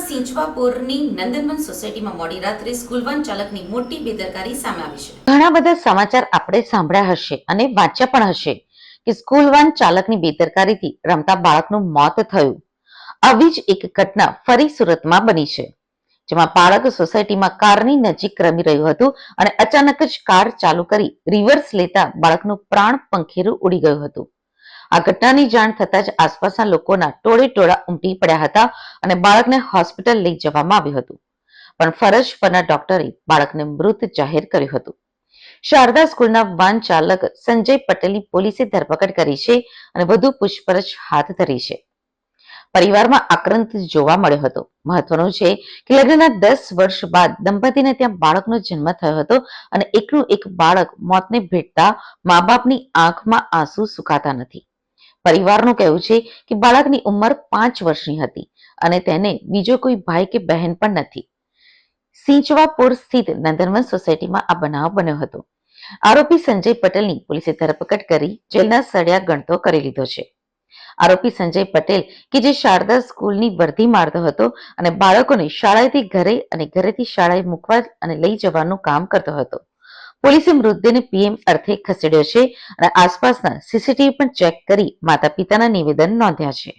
સિંચવાપુરની નંદનવન સોસાયટીમાં મોડી રાત્રે સ્કૂલ વાન ચાલકની મોટી બેદરકારી સામે આવી છે. ઘણા બધા સમાચાર આપણે સાંભળ્યા હશે અને વાંચ્યા પણ હશે કે સ્કૂલ વાન ચાલકની બેદરકારીથી રમતા બાળકનું મોત થયું. આવી જ એક ઘટના ફરી સુરતમાં બની છે, જેમાં બાળક સોસાયટીમાં કારની નજીક રમી રહ્યું હતું અને અચાનક જ કાર ચાલુ કરી રિવર્સ લેતા બાળકનું પ્રાણ પંખેરું ઉડી ગયું હતું. આ ઘટનાની જાણ થતાં જ આસપાસના લોકોના ટોળે ટોળા ઉમટી પડ્યા હતા અને બાળકને હોસ્પિટલ લઈ જવામાં આવ્યું હતું. પણ ફરજ પરના ડોક્ટરે બાળકને મૃત જાહેર કર્યું હતું. શારદા સ્કૂલના વાન ચાલક સંજય પટેલની પોલીસે ધરપકડ કરી છે અને વધુ પૂછપરછ હાથ ધરી છે. પરિવારમાં આક્રંત જોવા મળ્યો હતો. મહત્વનું છે કે લગ્નના દસ વર્ષ બાદ દંપતીને ત્યાં બાળકનો જન્મ થયો હતો અને એકનું એક બાળક મોતને ભેટતા મા બાપની આંખમાં આંસુ સુકાતા નથી. પરિવારનું કહેવું છે કે બાળકની ઉંમર પાંચ વર્ષની હતી અને તેને બીજો કોઈ ભાઈ કે બહેન પણ નથી. સિંચવાપુર સ્થિત નંદનવન સોસાયટીમાં આ બનાવ બન્યો હતો. આરોપી સંજય પટેલની પોલીસે ધરપકડ કરી જેલના સળિયા ગણતો કરી લીધો છે. આરોપી સંજય પટેલ કે જે શારદા સ્કૂલની વર્ધી મારતો હતો અને બાળકોને શાળાએથી ઘરે અને ઘરેથી શાળાએ મૂકવા અને લઈ જવાનું કામ કરતો હતો. પોલીસે મૃતદેહને પીએમ અર્થે ખસેડ્યો છે અને આસપાસના સીસીટીવી પણ ચેક કરી માતા પિતાના નિવેદન નોંધ્યા છે.